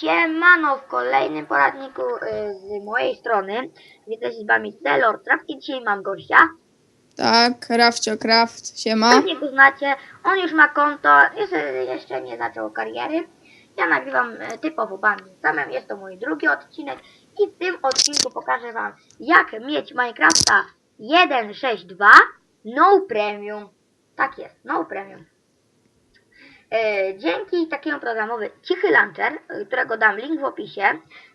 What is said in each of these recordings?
Siemano w kolejnym poradniku y, z mojej strony. Witam się z wami Delor Trap i dzisiaj mam gościa. Tak, Rafcio Craft, siema. Pewnie go znacie. On już ma konto, jeszcze, jeszcze nie zaczął kariery. Ja nagrywam e, typowo bandem samym. Jest to mój drugi odcinek i w tym odcinku pokażę wam jak mieć Minecrafta 1.6.2 No Premium. Tak jest, No Premium. E, dzięki takiemu programowi Cichy Launcher, e, którego dam link w opisie.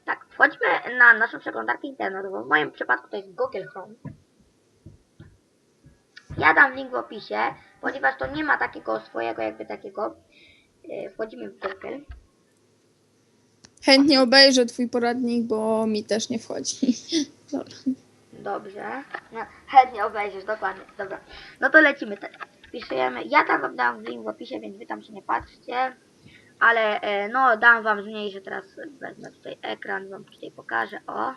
Tak, wchodźmy na naszą przeglądarkę internetową. W moim przypadku to jest Google Chrome. Ja dam link w opisie, ponieważ to nie ma takiego swojego jakby takiego. E, Wchodzimy w Google. Chętnie obejrzę twój poradnik, bo mi też nie wchodzi. Dobra. Dobrze. No, chętnie obejrzysz, dokładnie. Dobra. No to lecimy. Te- Wpisujemy. Ja tam wam dam link w opisie, więc wy tam się nie patrzcie. Ale e, no dam wam zmniejszę teraz wezmę tutaj ekran, wam tutaj pokażę. O.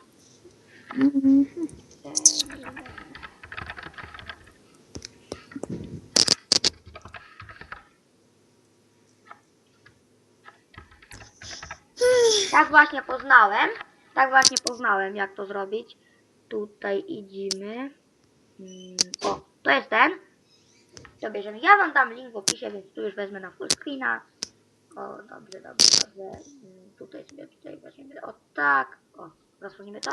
Tak właśnie poznałem. Tak właśnie poznałem, jak to zrobić. Tutaj idziemy. Mm, O, to jest ten. To bierzemy. Ja wam dam link w opisie, więc tu już wezmę na full screena. O, dobrze, dobrze, dobrze. Mm, Tutaj sobie, tutaj weźmiemy. O, tak. O, zasłonimy to.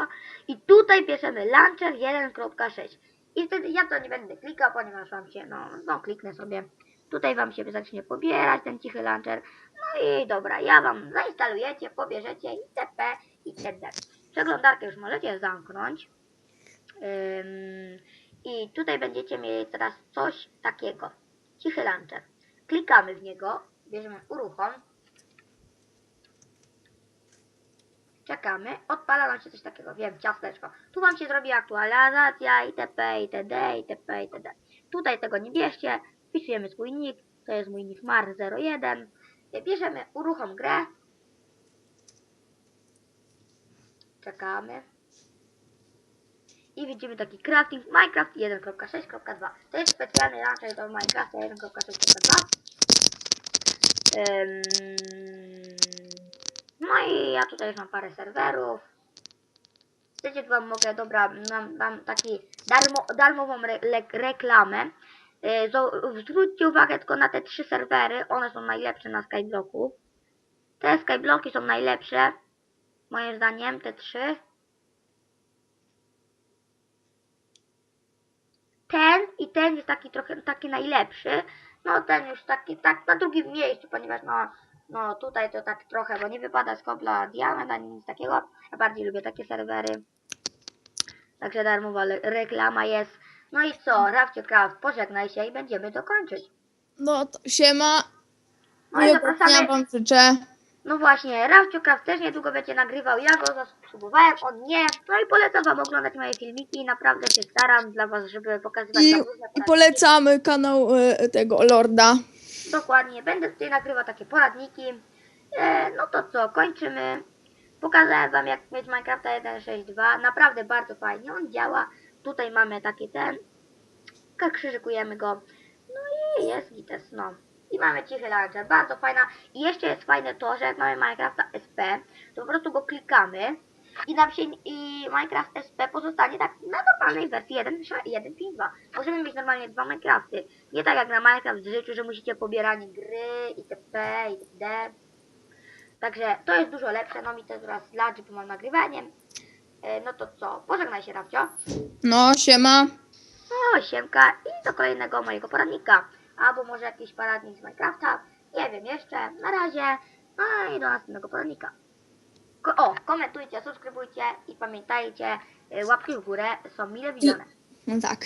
I tutaj bierzemy launcher 1.6. I wtedy ja to nie będę klikał, ponieważ wam się, no, no kliknę sobie. Tutaj wam się zacznie pobierać ten cichy launcher. No i dobra, ja wam zainstalujecie, pobierzecie itp. itd. Przeglądarkę już możecie zamknąć. Ym, I tutaj będziecie mieli teraz coś takiego. Cichy launcher. Klikamy w niego, bierzemy uruchom. Czekamy, odpala nam się coś takiego, wiem, ciasteczko. Tu wam się zrobi aktualizacja itp. itd. itp. itd. Tutaj tego nie bierzcie, wpisujemy swój nick, to jest mój nick mar01. Bierzemy uruchom grę. Czekamy. I widzimy taki crafting Minecraft 1.6.2. To jest specjalny launcher do Minecrafta 1.6.2. Ym, No i ja tutaj już mam parę serwerów. Chcecie, to wam mogę, dobra, mam, mam taki darmo, darmową re, le, reklamę. Zo- Zwróćcie uwagę tylko na te trzy serwery, one są najlepsze na Skyblocku. Te Skyblocki są najlepsze, moim zdaniem, te trzy. Ten i ten jest taki trochę taki najlepszy. No ten już taki tak na drugim miejscu, ponieważ no, no tutaj to tak trochę, bo nie wypada z kobla diament ani nic takiego. Ja bardziej lubię takie serwery. Także darmowa reklama jest. No i co, Rafcie Craft, pożegnaj się i będziemy dokończyć. No to siema. No i zapraszamy. wam życzę. No właśnie, Rafcio Craft też niedługo będzie nagrywał, ja go zasubskrybowałem, on nie. No i polecam wam oglądać moje filmiki, naprawdę się staram dla was, żeby pokazywać I, I polecamy kanał e, tego Lorda. Dokładnie, będę tutaj nagrywał takie poradniki. E, no to co, kończymy. Pokazałem wam jak mieć Minecrafta 1.6.2, naprawdę bardzo fajnie, on działa. Tutaj mamy taki ten, krzyżykujemy go. No i jest gites, no. I mamy cichy launcher, bardzo fajna. I jeszcze jest fajne to, że jak mamy Minecrafta SP, to po prostu go klikamy i nam się i Minecraft SP pozostanie tak na normalnej wersji 1.5.2. Możemy mieć normalnie dwa Minecrafty. Nie tak jak na Minecraft w życiu, że musicie pobierać gry itp. itd. Także to jest dużo lepsze. No mi to teraz lat, bo mam nagrywaniem. E, No to co? Pożegnaj się, Rafcio. No, siema. No, siemka i do kolejnego mojego poradnika. Albo może jakiś poradnik z Minecrafta. Nie wiem jeszcze. Na razie. No i do następnego poradnika. Ko o, komentujcie, subskrybujcie i pamiętajcie, y, łapki w górę są mile widziane. No tak.